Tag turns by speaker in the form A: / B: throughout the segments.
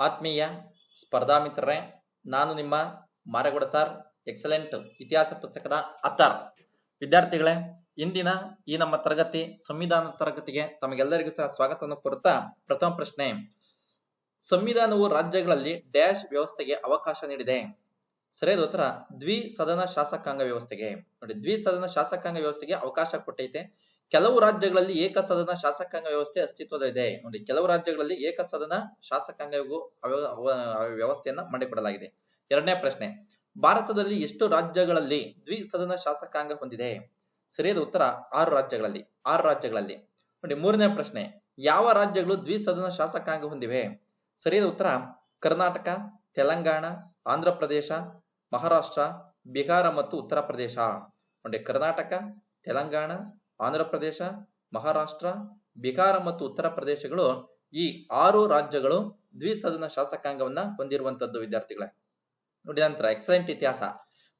A: ಆತ್ಮೀಯ ಸ್ಪರ್ಧಾ ಮಿತ್ರರೇ, ನಾನು ನಿಮ್ಮ ಮಾರಗೌಡ ಸರ್, ಎಕ್ಸಲೆಂಟ್ ಇತಿಹಾಸ ಪುಸ್ತಕದ ಅತ್ತಾರ್ ವಿದ್ಯಾರ್ಥಿಗಳೇ, ಇಂದಿನ ಈ ನಮ್ಮ ತರಗತಿ, ಸಂವಿಧಾನ ತರಗತಿಗೆ ತಮಗೆಲ್ಲರಿಗೂ ಸಹ ಸ್ವಾಗತವನ್ನು ಕೋರುತ್ತಾ ಪ್ರಥಮ ಪ್ರಶ್ನೆ. ಸಂವಿಧಾನವು ರಾಜ್ಯಗಳಲ್ಲಿ ಡ್ಯಾಶ್ ವ್ಯವಸ್ಥೆಗೆ ಅವಕಾಶ ನೀಡಿದೆ. ಸರಿಯಾದ ಉತ್ತರ ದ್ವಿ ಸದನ ಶಾಸಕಾಂಗ ವ್ಯವಸ್ಥೆಗೆ. ನೋಡಿ ದ್ವಿ ಸದನ ಶಾಸಕಾಂಗ ವ್ಯವಸ್ಥೆಗೆ ಅವಕಾಶ ಕೊಟ್ಟೈತೆ. ಕೆಲವು ರಾಜ್ಯಗಳಲ್ಲಿ ಏಕಸದನ ಶಾಸಕಾಂಗ ವ್ಯವಸ್ಥೆ ಅಸ್ತಿತ್ವದಲ್ಲಿದೆ ನೋಡಿ, ಕೆಲವು ರಾಜ್ಯಗಳಲ್ಲಿ ಏಕಸದನ ಶಾಸಕಾಂಗ ವ್ಯವಸ್ಥೆಯನ್ನ ಮಾಡಿಕೊಡಲಾಗಿದೆ. ಎರಡನೇ ಪ್ರಶ್ನೆ, ಭಾರತದಲ್ಲಿ ಎಷ್ಟು ರಾಜ್ಯಗಳಲ್ಲಿ ದ್ವಿಸದನ ಶಾಸಕಾಂಗ ಹೊಂದಿದೆ? ಸರಿಯಾದ ಉತ್ತರ, ಆರು ರಾಜ್ಯಗಳಲ್ಲಿ ಆರು ರಾಜ್ಯಗಳಲ್ಲಿ. ನೋಡಿ, ಮೂರನೇ ಪ್ರಶ್ನೆ, ಯಾವ ರಾಜ್ಯಗಳು ದ್ವಿಸದನ ಶಾಸಕಾಂಗ ಹೊಂದಿವೆ? ಸರಿಯಾದ ಉತ್ತರ, ಕರ್ನಾಟಕ, ತೆಲಂಗಾಣ ಆಂಧ್ರ ಪ್ರದೇಶ ಮಹಾರಾಷ್ಟ್ರ, ಬಿಹಾರ ಮತ್ತು ಉತ್ತರ ಪ್ರದೇಶ. ನೋಡಿ, ಕರ್ನಾಟಕ, ತೆಲಂಗಾಣ ಆಂಧ್ರ ಪ್ರದೇಶ, ಮಹಾರಾಷ್ಟ್ರ, ಬಿಹಾರ ಮತ್ತು ಉತ್ತರ ಪ್ರದೇಶಗಳು ಈ ಆರು ರಾಜ್ಯಗಳು ದ್ವಿಸದನ ಶಾಸಕಾಂಗವನ್ನ ಹೊಂದಿರುವಂತದ್ದು ವಿದ್ಯಾರ್ಥಿಗಳೇ. ನೋಡಿ ನಂತರ ಎಕ್ಸಲೆಂಟ್ ಇತಿಹಾಸ.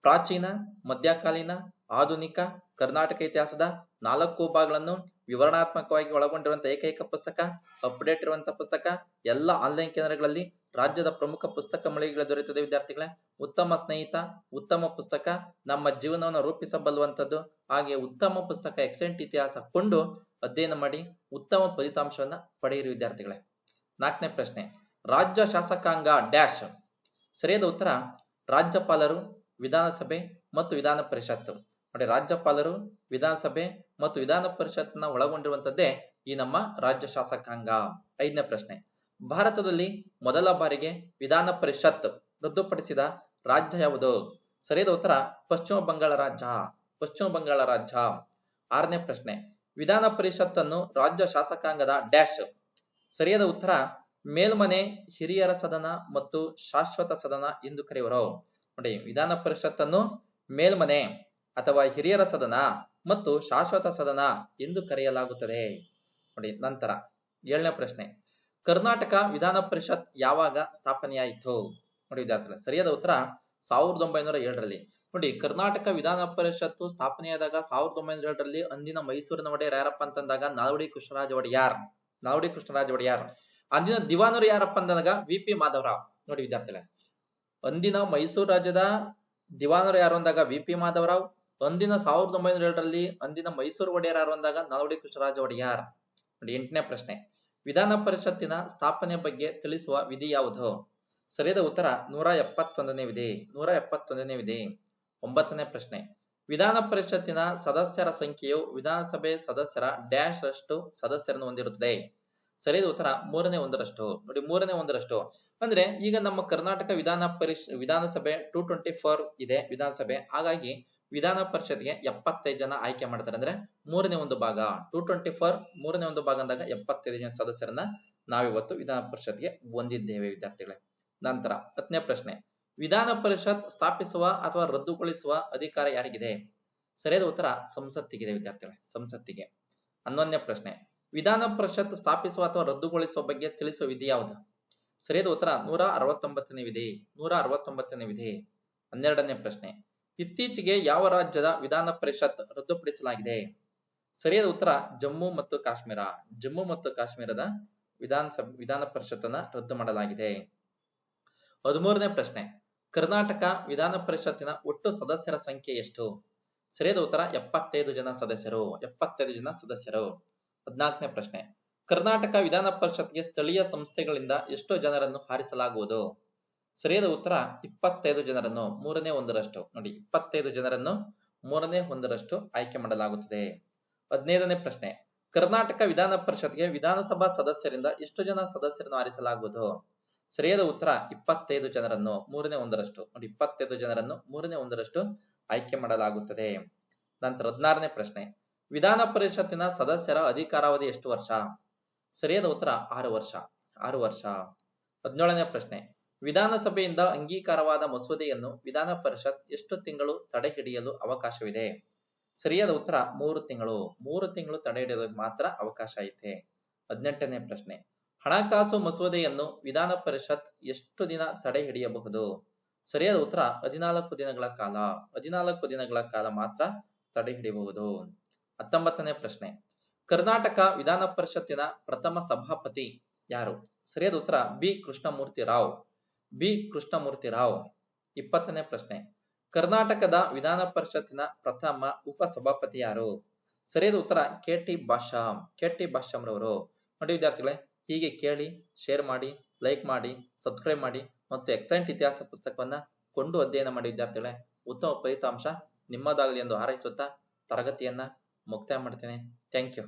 A: ಪ್ರಾಚೀನ, ಮಧ್ಯಕಾಲೀನ, ಆಧುನಿಕ, ಕರ್ನಾಟಕ ಇತಿಹಾಸದ ನಾಲ್ಕು ಭಾಗಗಳನ್ನು ವಿವರಣಾತ್ಮಕವಾಗಿ ಒಳಗೊಂಡಿರುವಂತಹ ಏಕೈಕ ಪುಸ್ತಕ, ಅಪ್ಡೇಟ್ ಇರುವಂತಹ ಪುಸ್ತಕ, ಎಲ್ಲ ಆನ್ಲೈನ್ ಕೇಂದ್ರಗಳಲ್ಲಿ ರಾಜ್ಯದ ಪ್ರಮುಖ ಪುಸ್ತಕ ಮಳಿಗೆಗಳು ದೊರೆಯುತ್ತದೆ ವಿದ್ಯಾರ್ಥಿಗಳೇ. ಉತ್ತಮ ಸ್ನೇಹಿತ, ಉತ್ತಮ ಪುಸ್ತಕ, ನಮ್ಮ ಜೀವನವನ್ನು ರೂಪಿಸಬಲ್ಲುವಂಥದ್ದು, ಹಾಗೆ ಉತ್ತಮ ಪುಸ್ತಕ ಎಕ್ಸೆಂಟ್ ಇತಿಹಾಸ ಕೊಂಡು ಅಧ್ಯಯನ ಮಾಡಿ ಉತ್ತಮ ಫಲಿತಾಂಶವನ್ನ ಪಡೆಯಿರಿ ವಿದ್ಯಾರ್ಥಿಗಳೇ. ನಾಲ್ಕನೇ ಪ್ರಶ್ನೆ, ರಾಜ್ಯ ಶಾಸಕಾಂಗ ಡ್ಯಾಶ್. ಸರಿಯಾದ ಉತ್ತರ, ರಾಜ್ಯಪಾಲರು, ವಿಧಾನಸಭೆ ಮತ್ತು ವಿಧಾನ ಪರಿಷತ್ತು. ನೋಡಿ, ರಾಜ್ಯಪಾಲರು, ವಿಧಾನಸಭೆ ಮತ್ತು ವಿಧಾನ ಪರಿಷತ್ನ ಒಳಗೊಂಡಿರುವಂತದ್ದೇ ಈ ನಮ್ಮ ರಾಜ್ಯ ಶಾಸಕಾಂಗ. ಐದನೇ ಪ್ರಶ್ನೆ ಭಾರತದಲ್ಲಿ ಮೊದಲ ಬಾರಿಗೆ ವಿಧಾನ ಪರಿಷತ್ ರದ್ದುಪಡಿಸಿದ ರಾಜ್ಯ ಯಾವುದು? ಸರಿಯಾದ ಉತ್ತರ ಪಶ್ಚಿಮ ಬಂಗಾಳ ರಾಜ್ಯ. ಪಶ್ಚಿಮ ಬಂಗಾಳ ರಾಜ್ಯ. ಆರನೇ ಪ್ರಶ್ನೆ. ವಿಧಾನ ಪರಿಷತ್ತನ್ನು ರಾಜ್ಯ ಶಾಸಕಾಂಗದ ಡ್ಯಾಶ್. ಸರಿಯಾದ ಉತ್ತರ ಮೇಲ್ಮನೆ ಹಿರಿಯರ ಸದನ ಮತ್ತು ಶಾಶ್ವತ ಸದನ ಎಂದು ಕರೆಯುವರು. ನೋಡಿ, ವಿಧಾನ ಪರಿಷತ್ತನ್ನು ಮೇಲ್ಮನೆ ಅಥವಾ ಹಿರಿಯರ ಸದನ ಮತ್ತು ಶಾಶ್ವತ ಸದನ ಎಂದು ಕರೆಯಲಾಗುತ್ತದೆ. ನೋಡಿ, ನಂತರ ಏಳನೇ ಪ್ರಶ್ನೆ. ಕರ್ನಾಟಕ ವಿಧಾನ ಪರಿಷತ್ ಯಾವಾಗ ಸ್ಥಾಪನೆಯಾಯಿತು? ನೋಡಿ ವಿದ್ಯಾರ್ಥಿಗಳ, ಸರಿಯಾದ ಉತ್ತರ ಸಾವಿರದ ಒಂಬೈನೂರ ಏಳರಲ್ಲಿ ನೋಡಿ, ಕರ್ನಾಟಕ ವಿಧಾನ ಪರಿಷತ್ತು ಸ್ಥಾಪನೆಯಾದಾಗ ಸಾವಿರದ ಒಂಬೈನೂರ ಏಳರಲ್ಲಿ ಅಂದಿನ ಮೈಸೂರಿನ ಒಡೆಯರ್ ಯಾರಪ್ಪ ಅಂತಂದಾಗ ನಾಲ್ವಡಿ ಕೃಷ್ಣರಾಜ ಒಡೆಯಾರ್. ನಾಲ್ವಡಿ ಕೃಷ್ಣರಾಜ ಒಡೆಯಾರ್. ಅಂದಿನ ದಿವಾನರು ಯಾರಪ್ಪ ಅಂದಾಗ ವಿ ಪಿ ಮಾಧವರಾವ್. ನೋಡಿ ವಿದ್ಯಾರ್ಥಿಗಳೇ, ಅಂದಿನ ಮೈಸೂರು ರಾಜ್ಯದ ದಿವಾನರು ಯಾರು ಅಂದಾಗ ವಿ ಪಿ ಮಾಧವರಾವ್. ಅಂದಿನ ಸಾವಿರದ ಒಂಬೈನೂರ ಏಳರಲ್ಲಿ ಅಂದಿನ ಮೈಸೂರು ಒಡೆಯರ್ ಯಾರು ಅಂದಾಗ ನಾಲ್ವಡಿ ಕೃಷ್ಣರಾಜ ಒಡೆಯಾರ್. ನೋಡಿ, ಎಂಟನೇ ಪ್ರಶ್ನೆ. ವಿಧಾನ ಪರಿಷತ್ತಿನ ಸ್ಥಾಪನೆ ಬಗ್ಗೆ ತಿಳಿಸುವ ವಿಧಿ ಯಾವುದು? ಸರಿಯಾದ ಉತ್ತರ ನೂರ ಎಪ್ಪತ್ತೊಂದನೇ ವಿಧಿ. ನೂರ ಎಪ್ಪತ್ತೊಂದನೇ ವಿಧಿ. ಒಂಬತ್ತನೇ ಪ್ರಶ್ನೆ. ವಿಧಾನ ಪರಿಷತ್ತಿನ ಸದಸ್ಯರ ಸಂಖ್ಯೆಯು ವಿಧಾನಸಭೆ ಸದಸ್ಯರ ಡ್ಯಾಶ್ ರಷ್ಟು ಸದಸ್ಯರನ್ನು ಹೊಂದಿರುತ್ತದೆ. ಸರಿಯಾದ ಉತ್ತರ ಮೂರನೇ ಒಂದರಷ್ಟು. ನೋಡಿ, ಮೂರನೇ ಒಂದರಷ್ಟು. ಅಂದ್ರೆ ಈಗ ನಮ್ಮ ಕರ್ನಾಟಕ ವಿಧಾನ ಪರಿಷ್, ವಿಧಾನಸಭೆ ಟೂ ಟ್ವೆಂಟಿ ಫೋರ್ ಇದೆ, ವಿಧಾನಸಭೆ. ಹಾಗಾಗಿ ವಿಧಾನ ಪರಿಷತ್ಗೆ ಎಪ್ಪತ್ತೈದು ಜನ ಆಯ್ಕೆ ಮಾಡ್ತಾರೆ ಅಂದ್ರೆ ಮೂರನೇ ಒಂದು ಭಾಗ ಟೂ ಟ್ವೆಂಟಿ ಫೋರ್ ಮೂರನೇ ಒಂದು ಭಾಗ ಅಂದಾಗ ಎಪ್ಪತ್ತೈದು ಜನ ಸದಸ್ಯರನ್ನ ನಾವಿವತ್ತು ವಿಧಾನ ಪರಿಷತ್ಗೆ ಹೊಂದಿದ್ದೇವೆ, ವಿದ್ಯಾರ್ಥಿಗಳೇ. ನಂತರ ಹತ್ತನೇ ಪ್ರಶ್ನೆ, ವಿಧಾನ ಪರಿಷತ್ ಸ್ಥಾಪಿಸುವ ಅಥವಾ ರದ್ದುಗೊಳಿಸುವ ಅಧಿಕಾರ ಯಾರಿಗಿದೆ? ಸರಿಯಾದ ಉತ್ತರ ಸಂಸತ್ತಿಗಿದೆ, ವಿದ್ಯಾರ್ಥಿಗಳೇ, ಸಂಸತ್ತಿಗೆ. ಹನ್ನೊಂದನೇ ಪ್ರಶ್ನೆ, ವಿಧಾನ ಪರಿಷತ್ ಸ್ಥಾಪಿಸುವ ಅಥವಾ ರದ್ದುಗೊಳಿಸುವ ಬಗ್ಗೆ ತಿಳಿಸುವ ವಿಧಿ ಯಾವುದು? ಸರಿಯಾದ ಉತ್ತರ ನೂರ ಅರವತ್ತೊಂಬತ್ತನೇ ವಿಧಿ, ನೂರ ಅರವತ್ತೊಂಬತ್ತನೇ ವಿಧಿ. ಹನ್ನೆರಡನೇ ಪ್ರಶ್ನೆ ಇತ್ತೀಚೆಗೆ ಯಾವ ರಾಜ್ಯದ ವಿಧಾನ ಪರಿಷತ್ ರದ್ದುಪಡಿಸಲಾಗಿದೆ? ಸರಿಯಾದ ಉತ್ತರ ಜಮ್ಮು ಮತ್ತು ಕಾಶ್ಮೀರ. ಜಮ್ಮು ಮತ್ತು ಕಾಶ್ಮೀರದ ವಿಧಾನಸಭೆ ವಿಧಾನ ಪರಿಷತ್ತನ್ನ ರದ್ದು ಮಾಡಲಾಗಿದೆ. ಹದಿಮೂರನೇ ಪ್ರಶ್ನೆ. ಕರ್ನಾಟಕ ವಿಧಾನ ಪರಿಷತ್ತಿನ ಒಟ್ಟು ಸದಸ್ಯರ ಸಂಖ್ಯೆ ಎಷ್ಟು? ಸರಿಯಾದ ಉತ್ತರ, ಎಪ್ಪತ್ತೈದು ಜನ ಸದಸ್ಯರು. ಎಪ್ಪತ್ತೈದು ಜನ ಸದಸ್ಯರು. ಹದಿನಾಲ್ಕನೇ ಪ್ರಶ್ನೆ. ಕರ್ನಾಟಕ ವಿಧಾನ ಪರಿಷತ್ಗೆ ಸ್ಥಳೀಯ ಸಂಸ್ಥೆಗಳಿಂದ ಎಷ್ಟು ಜನರನ್ನು ಆರಿಸಲಾಗುವುದು ಸರಿಯಾದ ಉತ್ತರ ಇಪ್ಪತ್ತೈದು ಜನರನ್ನು ಮೂರನೇ ಒಂದರಷ್ಟು, ನೋಡಿ, ಇಪ್ಪತ್ತೈದು ಜನರನ್ನು ಮೂರನೇ ಒಂದರಷ್ಟು ಆಯ್ಕೆ ಮಾಡಲಾಗುತ್ತದೆ. ಹದಿನೈದನೇ ಪ್ರಶ್ನೆ, ಕರ್ನಾಟಕ ವಿಧಾನ ಪರಿಷತ್ಗೆ ವಿಧಾನಸಭಾ ಸದಸ್ಯರಿಂದ ಎಷ್ಟು ಜನ ಸದಸ್ಯರನ್ನು ಆರಿಸಲಾಗುವುದು? ಸರಿಯಾದ ಉತ್ತರ ಇಪ್ಪತ್ತೈದು ಜನರನ್ನು ಮೂರನೇ ಒಂದರಷ್ಟು, ನೋಡಿ, ಇಪ್ಪತ್ತೈದು ಜನರನ್ನು ಮೂರನೇ ಒಂದರಷ್ಟು ಆಯ್ಕೆ ಮಾಡಲಾಗುತ್ತದೆ. ನಂತರ ಹದಿನಾರನೇ ಪ್ರಶ್ನೆ, ವಿಧಾನ ಪರಿಷತ್ತಿನ ಸದಸ್ಯರ ಅಧಿಕಾರಾವಧಿ ಎಷ್ಟು ವರ್ಷ? ಸರಿಯಾದ ಉತ್ತರ ಆರು ವರ್ಷ ಆರು ವರ್ಷ. ಹದಿನೇಳನೇ ಪ್ರಶ್ನೆ ವಿಧಾನಸಭೆಯಿಂದ ಅಂಗೀಕಾರವಾದ ಮಸೂದೆಯನ್ನು ವಿಧಾನ ಪರಿಷತ್ ಎಷ್ಟು ತಿಂಗಳು ತಡೆ ಹಿಡಿಯಲು ಅವಕಾಶವಿದೆ? ಸರಿಯಾದ ಉತ್ತರ, ಮೂರು ತಿಂಗಳು. ಮೂರು ತಿಂಗಳು ತಡೆ ಹಿಡಿಯೋದಕ್ಕೆ ಮಾತ್ರ ಅವಕಾಶ ಐತೆ. ಹದಿನೆಂಟನೇ ಪ್ರಶ್ನೆ. ಹಣಕಾಸು ಮಸೂದೆಯನ್ನು ವಿಧಾನ ಪರಿಷತ್ ಎಷ್ಟು ದಿನ ತಡೆ ಹಿಡಿಯಬಹುದು? ಸರಿಯಾದ ಉತ್ತರ, ಹದಿನಾಲ್ಕು ದಿನಗಳ ಕಾಲ. ಹದಿನಾಲ್ಕು ದಿನಗಳ ಕಾಲ ಮಾತ್ರ ತಡೆ ಹಿಡಿಯಬಹುದು. ಹತ್ತೊಂಬತ್ತನೇ ಪ್ರಶ್ನೆ. ಕರ್ನಾಟಕ ವಿಧಾನ ಪರಿಷತ್ತಿನ ಪ್ರಥಮ ಸಭಾಪತಿ ಯಾರು? ಸರಿಯಾದ ಉತ್ತರ, ಬಿ. ಕೃಷ್ಣಮೂರ್ತಿ ರಾವ್. ಬಿ. ಕೃಷ್ಣಮೂರ್ತಿ ರಾವ್. ಇಪ್ಪತ್ತನೇ ಪ್ರಶ್ನೆ. ಕರ್ನಾಟಕದ ವಿಧಾನ ಪರಿಷತ್ತಿನ ಪ್ರಥಮ ಉಪಸಭಾಪತಿ ಯಾರು ಸರಿಯಾದ ಉತ್ತರ K. T. Bhasham K. T. Bhasham ರವರು ನೋಡಿ ವಿದ್ಯಾರ್ಥಿಗಳೇ, ಹೀಗೆ ಕೇಳಿ, ಶೇರ್ ಮಾಡಿ, ಲೈಕ್ ಮಾಡಿ, ಸಬ್ಸ್ಕ್ರೈಬ್ ಮಾಡಿ ಮತ್ತು ಎಕ್ಸಲೆಂಟ್ ಇತಿಹಾಸ ಪುಸ್ತಕವನ್ನ ಕೊಂಡು ಅಧ್ಯಯನ ಮಾಡಿ ವಿದ್ಯಾರ್ಥಿಗಳೇ. ಉತ್ತಮ ಫಲಿತಾಂಶ ನಿಮ್ಮದಾಗಲಿ ಎಂದು ಹಾರೈಸುತ್ತಾ ತರಗತಿಯನ್ನ ಮುಕ್ತಾಯ ಮಾಡ್ತೇನೆ. Thank you.